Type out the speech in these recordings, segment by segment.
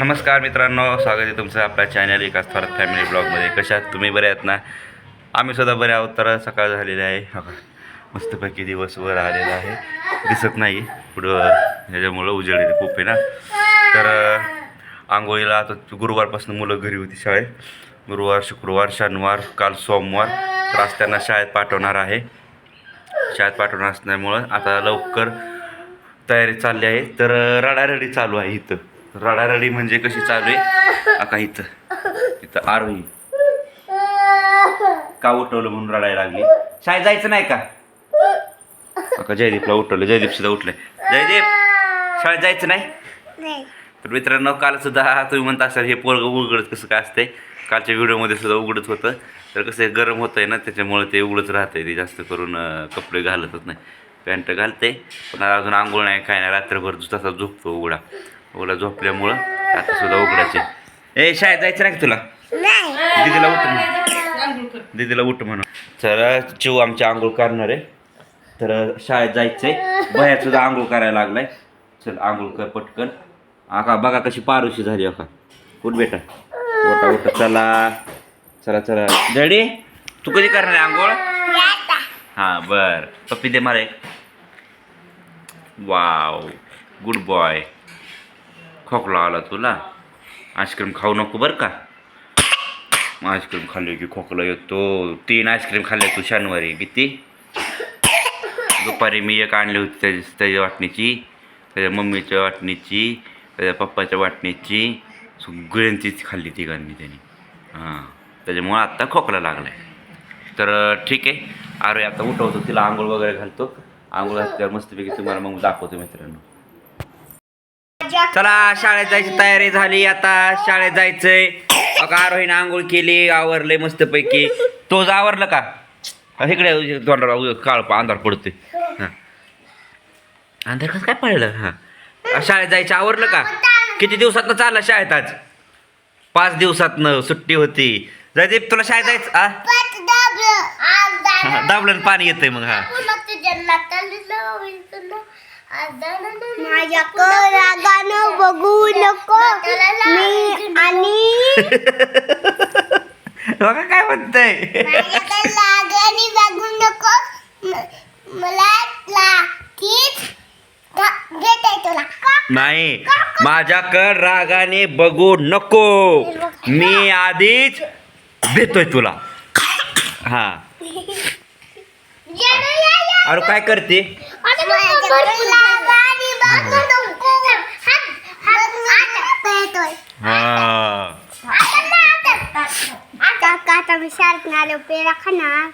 नमस्कार मित्रांनो स्वागत आहे तुमचं आपल्या चॅनल एकाच थोरात फॅमिली ब्लॉगमध्ये कशात तुम्ही बरे आहात ना? आम्ही सुद्धा बरे आहोत तर सकाळ झालेली आहे. मस्तपैकी दिवसभर आलेला आहे. दिसत नाही पुढं ह्याच्यामुळं उजेड खूप आहे ना? तर आंघोळीला आता गुरुवारपासून मुलं घरी होती शाळेत. गुरुवार शुक्रवार शनिवार काल सोमवार तर आज त्यांना शाळेत पाठवणार आहे. शाळेत पाठवणार असल्यामुळं आता लवकर तयारी चालली आहे. तर रडारडी चालू आहे इथं. रडारडी म्हणजे कशी चालू आहे? आता इथं. इथं आरोही का उठवलं म्हणून रडायला लागली? शाळेत जायचं नाही का? आता जयदीपला उठवलं. जयदीप सुद्धा उठलंय. जयदीप शाळेत जायचं नाही? तर मित्रांनो काल सुद्धा तुम्ही म्हणता असाल हे पोरग उघडत कसं काय असते कालच्या व्हिडिओमध्ये सुद्धा उघडत होतं. तर कसं आहे, गरम होतंय ना त्याच्यामुळे ते उघडच राहतंय. ते जास्त करून कपडे घालतच नाही. पॅन्ट घालते पण अजून आंघोळ नाही काय नाही. रात्रभर तसा झोपतो उघडा. उघडा झोपल्यामुळं आता सुद्धा उघडायचे. ए शाळेत जायचं नाही का तुला? दीदीला उठ म्हण. दीदीला उठ म्हणून तर चिव आमची आंघोळ करणार. आहे तर शाळेत जायचंय. बाहेर सुद्धा आंघोळ करायला लागलाय. चल आंघोळ कर पटकन. आका बघा कशी पारुशी झाली अका उठ बेटा. ओटा ओटा चला. चला चला. डॅडी तू कधी करणार आहे आंघोळ? हां बर. पप्पी दे मला एक. वाव. Good boy. खोकला आला तुला. आईस्क्रीम खाऊ नको बरं का. आईस्क्रीम खाल्ली की खोकला येतो. तीन आईस्क्रीम खाल्ले तू शनिवारी. किती? दुपारी मी एक आणली होती त्याची त्याच्या वाटणीची त्याच्या मम्मीच्या वाटणीची त्याच्या पप्पाच्या वाटणीची. सगळ्यांचीच खाल्ली तिघांनी त्यांनी. हां. त्याच्यामुळं आत्ता खोकला लागला आहे तर ठीक आहे. अरे आता उठवतो तिला आंघोळ वगैरे घालतो. आंघोळ घातल्यावर मस्तपैकी तुम्हाला मग दाखवतो मित्रांनो. चला शाळेत जायची तयारी झाली. आता शाळेत जायचंय. अगं आरोहीने आंघोळ केली आवरलंय मस्तपैकी. तोच आवरलं का? इकडे काळ अंधार पडतोय. हां. अंधार कसं काय पडलं हां. शाळेत जायचं आवरलं का? किती दिवसात चालला शाळेत आज? पाच दिवसात सुट्टी होती. जयदीप तुला शाळेत जायचं आ? दाबलं. पाणी येतंय मग हा. माझ्या गाणं बघू नको. मी आणि बघा काय म्हणतंय. बघू नको. म- मला लाठीच भेटाय तुला. नाही माझ्याकडं रागाने बघू नको. मी आधीच भेटतोय तुला. हा. अरे काय करते? हा. आता मी शाळेत आलो पेरा खाणार.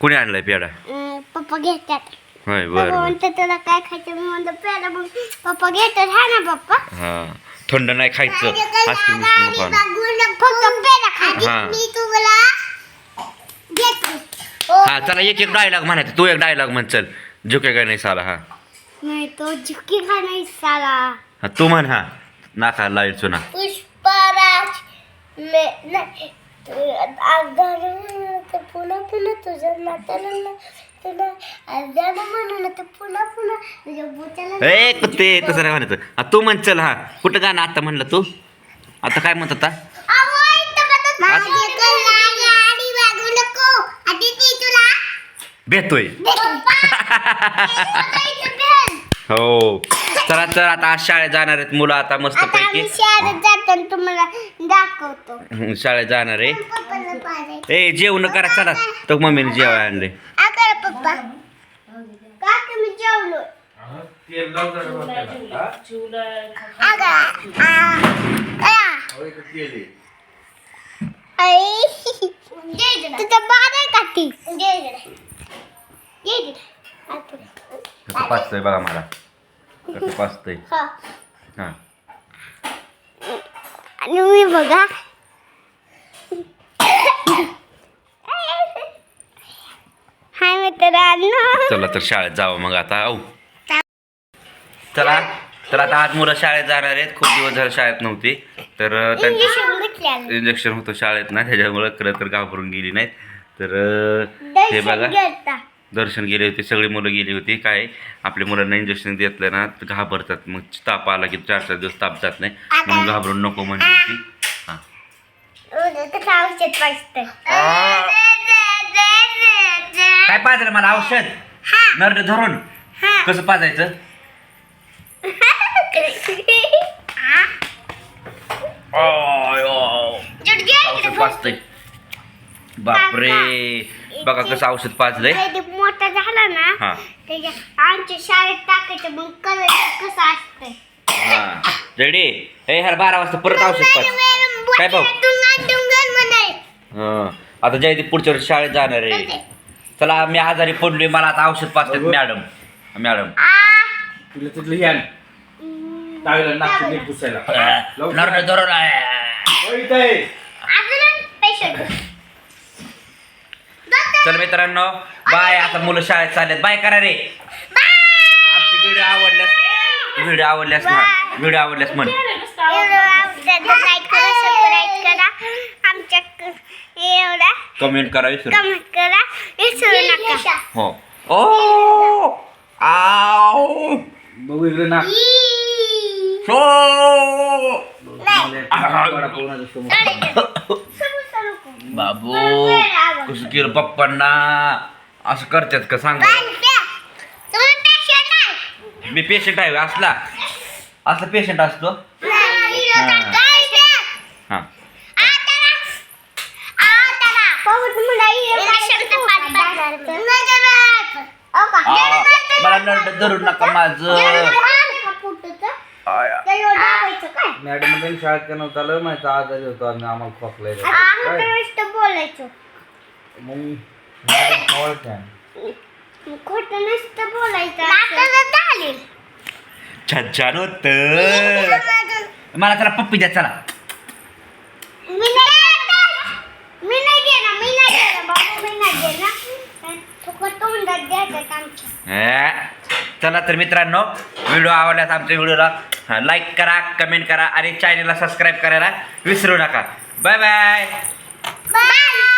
कुणी आणलाय पेढा? अं, पप्पा घेतात. होय पप्पा तुला काय खायचं? मी म्हणतो मग पप्पा घेतात हा ना पप्पा? हा. थंड नाही खायचं. आईस्क्रीम बिस्क्रीम खाणं फक्त पेरा खा हा. मी तुला घेतो. हा चला एक एक डायलॉग म्हणायचं. तू एक डायलॉग म्हण चल. झुके काय नाही साला हा. नाही तो झुकी खा नाही साला. हा तू म्हण हा. नाका लाईल चुना पुष्पराज मे नाही. अगं तर पुन्हा पुन्हा तुझं नात्याला तुला अर्ध्यानं म्हणून तर पुन्हा पुन्हा तुझ्या बुटाला ए कुत्ते तसं नाही म्हणायचं. हा तू म्हण चल हा. कुठं गाणं आता म्हणलं तू? आता काय म्हणत आता वागू नको आधी ती तुला भेटतोय. हो. चला तर आता आज शाळेत जाणार आहेत मुलं आता मस्त पैकी. शाळेत जाताना तुम्हाला दाखवतो. शाळेत जाणार आहे. ए जेवण करा चला. तर मम्मीने जेवाय आणले पप्पा. का तुम्ही जेवलो? तुझं बाद आहे का ती? कसं पाचतंय बघा मला कसं पाचतंय हा आणि मी बघा हाय मित्रांनो चला तर शाळेत जावं मग आता औ चला तर आता आज मुलं शाळेत जाणार आहेत खूप दिवस झाले शाळेत नव्हती तर त्यांची इंजेक्शन होतं शाळेत ना त्याच्यामुळं खरं तर घाबरून गेली नाहीत तर हे बघा दर्शन गेले होते सगळी मुलं गेली होती. काय? आपल्या मुलांना इंजेक्शन घेतलं ना घाबरतात. मग ताप आला की चार चार दिवस ताप जात नाही. म्हणून घाबरून नको म्हणली होती. काय पाजायला मला? औषध? नरड धरून? कसं पाजायचं? बापरे. बघा कसं औषध पाजलंय. मोठा झाला ना हा. आमच्या शाळेत टाकायचं मग कलर कसं असतंय? हा. रेडी? हे ह्याला बारा वाजता परत औषध पाज काय भाऊ? हं. आता जयदीप पुढच्या वर्षी शाळेत जाणार आहे. चला मी आजारी पडलोय मला आता औषध पाजतात मॅडम. मॅडम. तुला तिथलं हे आण. टाळलं नाक नीट पुसायला. नरड धरून आहे. हो. चल मित्रांनो बाय. आता मुलं शाळेत चाललेत. बाय करा रे. आमची व्हिडिओ आवडल्यास व्हिडिओ आवडल्यास ना व्हिडिओ आवडल्यास म्हण. कमेंट करा विसरू कमेंट करा विसरू नका. हो. ओ! आव! बघू इकडे सो कोणाचं समोर. बाबू कसं केलं पप्पांना असं करतात का? सांग? मी पेशंट आहे असला. असला पेशंट असतो. हां. आ, मला नरड धरू नका माझं. मॅडम म्हणते शाळेत का नव्हतं आलं माहिती आजारी होतो आम्ही आम्हाला खोकला येत होता. काय? बोलायचं. मग मॅडम खवळते आहे. खोट नसतं बोलायचं छान छान होत. मला त्याला पप्पी द्या चला. मी नाही चला तर मित्रांनो व्हिडिओ आवडल्यास आमच्या व्हिडिओला लाईक करा कमेंट करा आणि चॅनलला सबस्क्राईब करायला विसरू नका. Bye bye bye